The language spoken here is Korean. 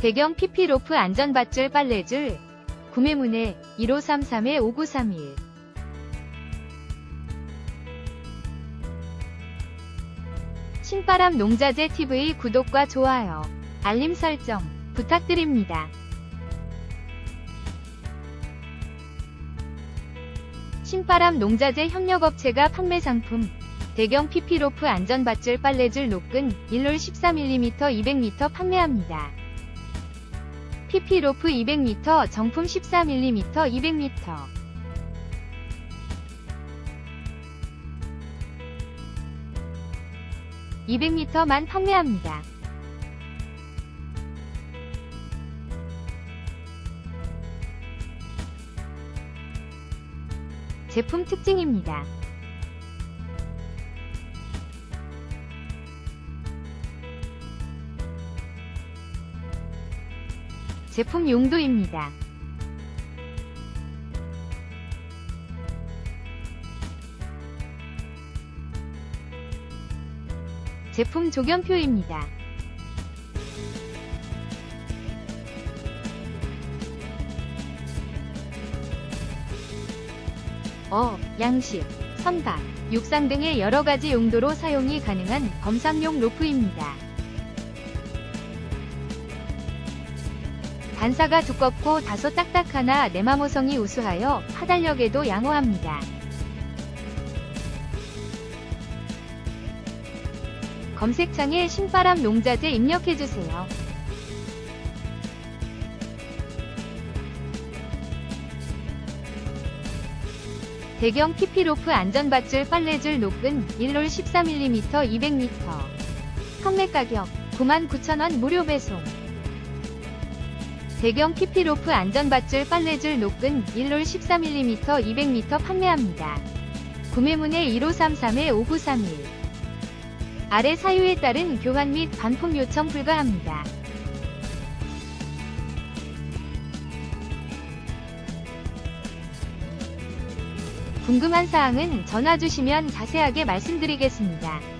대경 PP로프 안전밧줄 빨래줄 구매문의 1533-5931 신바람 농자재 TV 구독과 좋아요, 알림 설정 부탁드립니다. 신바람 농자재 협력업체가 판매 상품 대경 PP로프 안전밧줄 빨래줄 노끈 1롤 14mm 200m 판매합니다. PP로프 200m 정품 14mm 200m 200m만 판매합니다. 제품 특징입니다. 제품 용도입니다. 제품 조견표입니다. 어, 양식, 선박, 육상 등의 여러 가지 용도로 사용이 가능한 검상용 로프입니다. 단사가 두껍고 다소 딱딱하나 내마모성이 우수하여 파달력에도 양호합니다. 검색창에 신바람 농자재 입력해주세요. 대경 PP로프 안전밧줄 빨래줄 노끈 1롤 14mm 200m 판매 가격 99,000원 무료 배송 대경 PP로프 안전밧줄 빨래줄 노끈 1롤 14mm 200m 판매합니다. 구매문의 1533-5931 아래 사유에 따른 교환 및 반품 요청 불가합니다. 궁금한 사항은 전화 주시면 자세하게 말씀드리겠습니다.